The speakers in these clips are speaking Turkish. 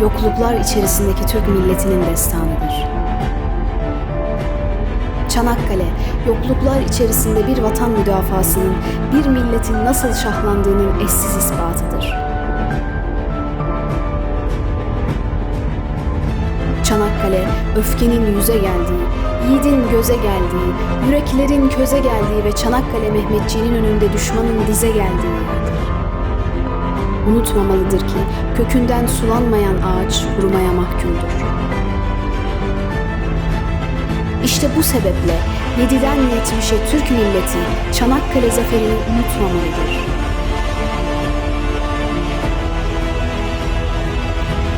yokluklar içerisindeki Türk milletinin destanıdır. Çanakkale, yokluklar içerisinde bir vatan müdafasının, bir milletin nasıl şahlandığının eşsiz ispatıdır. Çanakkale, öfkenin yüze geldiği, yiğidin göze geldiği, yüreklerin köze geldiği ve Çanakkale Mehmetçiğinin önünde düşmanın dize geldiği yerdir. Unutmamalıdır ki kökünden sulanmayan ağaç kurumaya mahkumdur. İşte bu sebeple 7'den 70'e Türk milleti Çanakkale zaferini unutmamalıdır.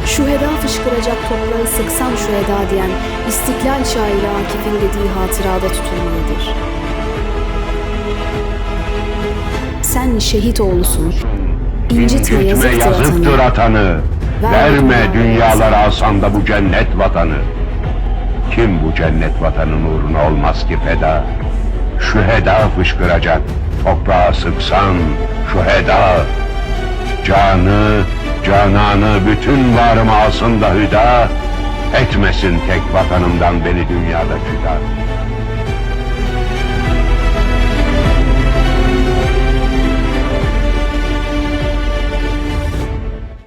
Şüheda fışkıracak toprağı sıksan şüheda diyen İstiklal şairi Akif'in dediği hatırada tutulmalıdır. Sen şehit oğlusun. İncitme yazıktır, yazıktır atanı. Verme dünyalara alsan da bu cennet vatanı. Kim bu cennet vatanın uğruna olmaz ki feda? Şüheda fışkıracak, toprağa sıksan şüheda. Canı, cananı bütün varımı alsın da hüda, etmesin tek vatanımdan beni dünyada cüda.